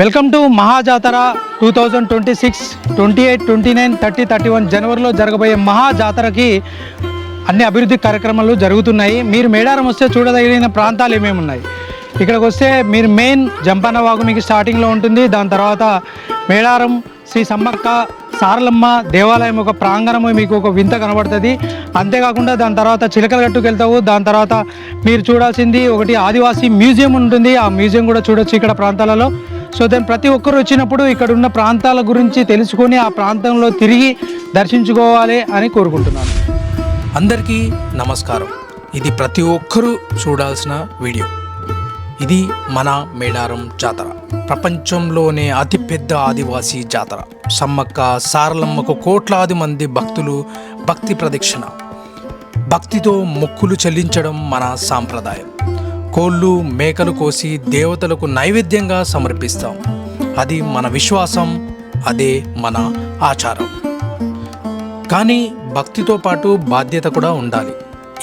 Welcome to Mahajatara two thousand twenty six twenty eight twenty nine thirty thirty one జనవరిలో జరగబోయే మహాజాతరకి అన్ని అభివృద్ధి కార్యక్రమాలు జరుగుతున్నాయి. మీరు మేడారం వస్తే చూడదగిన ప్రాంతాలు ఏమేమి ఉన్నాయి? ఇక్కడికి వస్తే మీరు మెయిన్ జంపన్న వాగు మీకు స్టార్టింగ్లో ఉంటుంది. దాని తర్వాత మేడారం శ్రీ సమ్మక్క సారలమ్మ దేవాలయం ఒక ప్రాంగణము మీకు ఒక వింత కనబడుతుంది. అంతేకాకుండా దాని తర్వాత చిలకలగట్టుకు వెళ్తావు. దాని తర్వాత మీరు చూడాల్సింది ఒకటి ఆదివాసీ మ్యూజియం ఉంటుంది. ఆ మ్యూజియం కూడా చూడొచ్చు ఇక్కడ ప్రాంతాలలో. సో దాని ప్రతి ఒక్కరు వచ్చినప్పుడు ఇక్కడ ఉన్న ప్రాంతాల గురించి తెలుసుకొని ఆ ప్రాంతంలో తిరిగి దర్శించుకోవాలి అని కోరుకుంటున్నాను. అందరికీ నమస్కారం. ఇది ప్రతి ఒక్కరూ చూడాల్సిన వీడియో. ఇది మన మేడారం జాతర. ప్రపంచంలోనే అతిపెద్ద ఆదివాసీ జాతర. సమ్మక్క సారలమ్మకు కోట్లాది మంది భక్తులు భక్తి ప్రదక్షిణ. భక్తితో మొక్కులు చెల్లించడం మన సాంప్రదాయం. కోళ్ళు మేకలు కోసి దేవతలకు నైవేద్యంగా సమర్పిస్తాం. అది మన విశ్వాసం అదే మన ఆచారం. కానీ భక్తితో పాటు బాధ్యత కూడా ఉండాలి.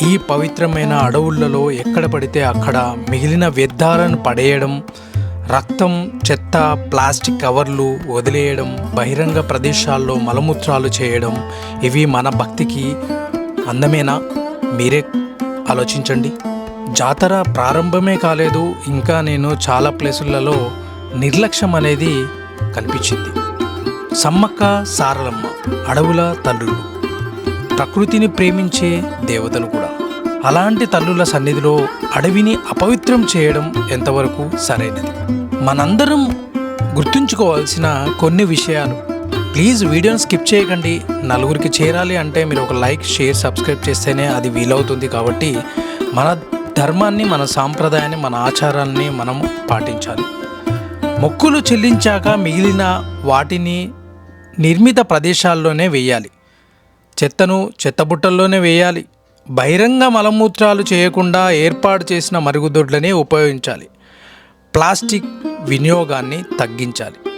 ఈ పవిత్రమైన అడవులలో ఎక్కడ పడితే అక్కడ మిగిలిన వ్యర్థాలను పడేయడం రక్తం చెత్త ప్లాస్టిక్ కవర్లు వదిలేయడం బహిరంగ ప్రదేశాల్లో మలమూత్రాలు చేయడం ఇవి మన భక్తికి అందమేనా? మీరే ఆలోచించండి. జాతర ప్రారంభమే కాలేదు ఇంకా నేను చాలా ప్లేసులలో నిర్లక్ష్యం అనేది కనిపించింది. సమ్మక్క సారలమ్మ అడవుల తల్లులు. ప్రకృతిని ప్రేమించే దేవతలు కూడా. అలాంటి తల్లుల సన్నిధిలో అడవిని అపవిత్రం చేయడం ఎంతవరకు సరైనది? మనందరం గుర్తుంచుకోవాల్సిన కొన్ని విషయాలు. ప్లీజ్ వీడియోని స్కిప్ చేయకండి. నలుగురికి చేరాలి అంటే మీరు ఒక లైక్ షేర్ సబ్స్క్రైబ్ చేస్తేనే అది వీలవుతుంది కాబట్టి మన ధర్మాన్ని మన సాంప్రదాయాన్ని మన ఆచారాన్ని మనం పాటించాలి. మొక్కులు చెల్లించాక మిగిలిన వాటిని నిర్మిత ప్రదేశాల్లోనే వేయాలి. చెత్తను చెత్తబుట్టల్లోనే వేయాలి. బహిరంగ మలమూత్రాలు చేయకుండా ఏర్పాటు చేసిన మరుగుదొడ్లనే ఉపయోగించాలి. ప్లాస్టిక్ వినియోగాన్ని తగ్గించాలి.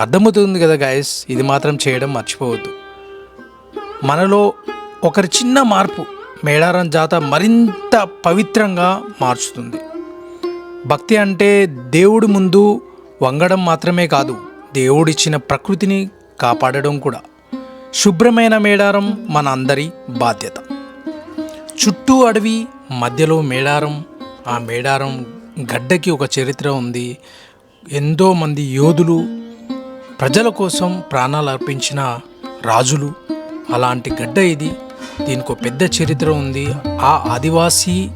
అర్థమవుతుంది కదా గాయస్? ఇది మాత్రం చేయడం మర్చిపోవద్దు. మనలో ఒకరి చిన్న మార్పు మేడారం జాత మరింత పవిత్రంగా మార్చుతుంది. భక్తి అంటే దేవుడి ముందు వంగడం మాత్రమే కాదు దేవుడిచ్చిన ప్రకృతిని కాపాడడం కూడా. శుభ్రమైన మేడారం మన అందరి బాధ్యత. చుట్టూ అడవి మధ్యలో మేడారం. ఆ మేడారం గడ్డకి ఒక చరిత్ర ఉంది. ఎంతోమంది యోధులు ప్రజల కోసం ప్రాణాలు అర్పించిన రాజులు. అలాంటి గడ్డ ఇది. దీనికి ఒక పెద్ద చరిత్ర ఉంది. ఆ ఆదివాసీ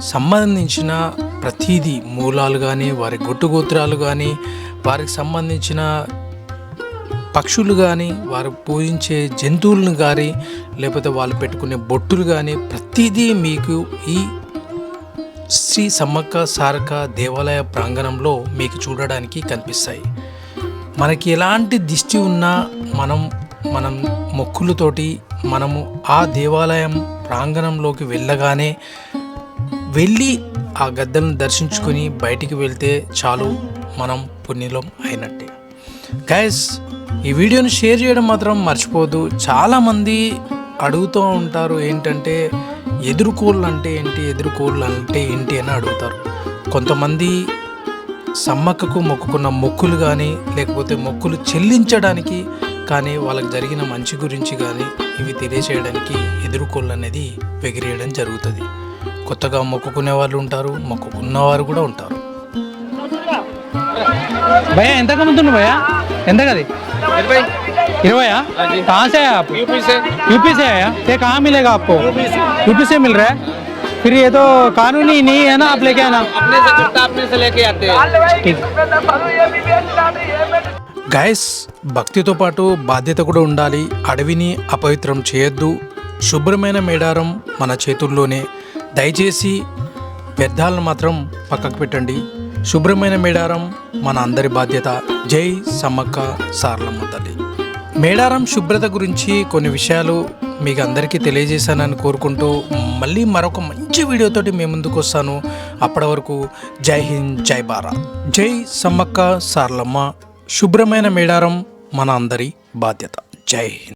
సంబంధించిన ప్రతిదీ మూలాలు కానీ వారి గొట్టుగోత్రాలు కానీ వారికి సంబంధించిన పక్షులు కానీ వారు పూజించే జంతువులను కానీ లేకపోతే వాళ్ళు పెట్టుకునే బొట్టులు కానీ ప్రతిదీ మీకు ఈ శ్రీ సమ్మక్క సారక దేవాలయ ప్రాంగణంలో మీకు చూడడానికి కనిపిస్తాయి. మనకి ఎలాంటి దిష్టి ఉన్నా మనం మనం మొక్కులతోటి మనము ఆ దేవాలయం ప్రాంగణంలోకి వెళ్ళగానే వెళ్ళి ఆ గద్దలను దర్శించుకొని బయటికి వెళ్తే చాలు మనం పుణ్యలం అయినట్టే. గైస్ ఈ వీడియోని షేర్ చేయడం మాత్రం మర్చిపోదు చాలామంది అడుగుతూ ఉంటారు ఏంటంటే ఎదురుకోళ్ళు అంటే ఏంటి ఎదురుకోళ్ళు అంటే ఏంటి అని అడుగుతారు. కొంతమంది సమ్మక్కకు మొక్కుకున్న మొక్కులు కానీ లేకపోతే మొక్కులు చెల్లించడానికి కానీ వాళ్ళకి జరిగిన మంచి గురించి కానీ ఇవి తెలియచేయడానికి ఎదురుకోళ్ళు అనేది ఎగిరేయడం జరుగుతుంది కొత్తగా మొక్కుకునే వాళ్ళు ఉంటారు మొక్కుకున్నవారు కూడా ఉంటారు భయ్యా ఎంత కమ్ముతుంది భయ్యా ఎంత కది इरवया कहाँ से है आप यूपी से यूपी से है ये कहाँ मिलेगा आपको यूपी से मिल रहा है फिर ये तो कानूनी नहीं है ना आप लेके आना अपने से छुट्टा अपने से लेके आते हैं ठीक గైస్ భక్తితో పాటు బాధ్యత కూడా ఉండాలి. అడవిని అపవిత్రం చేయొద్దు. శుభ్రమైన మేడారం మన చేతుల్లోనే. దయచేసి వ్యర్థాలను మాత్రం పక్కకు పెట్టండి. శుభ్రమైన మేడారం మన అందరి బాధ్యత. జై సమ్మక్క సారలమ్మ తల్లి. మేడారం శుభ్రత గురించి కొన్ని విషయాలు మీకు అందరికీ తెలియజేశానని కోరుకుంటూ మళ్ళీ మరొక మంచి వీడియోతోటి మేము ముందుకు వస్తాను. అప్పటి వరకు జై హింద్ జై భారత్. జై సమ్మక్క సారలమ్మ శుభ్రమైన మేడారం మన అందరి బాధ్యత. జై హింద్.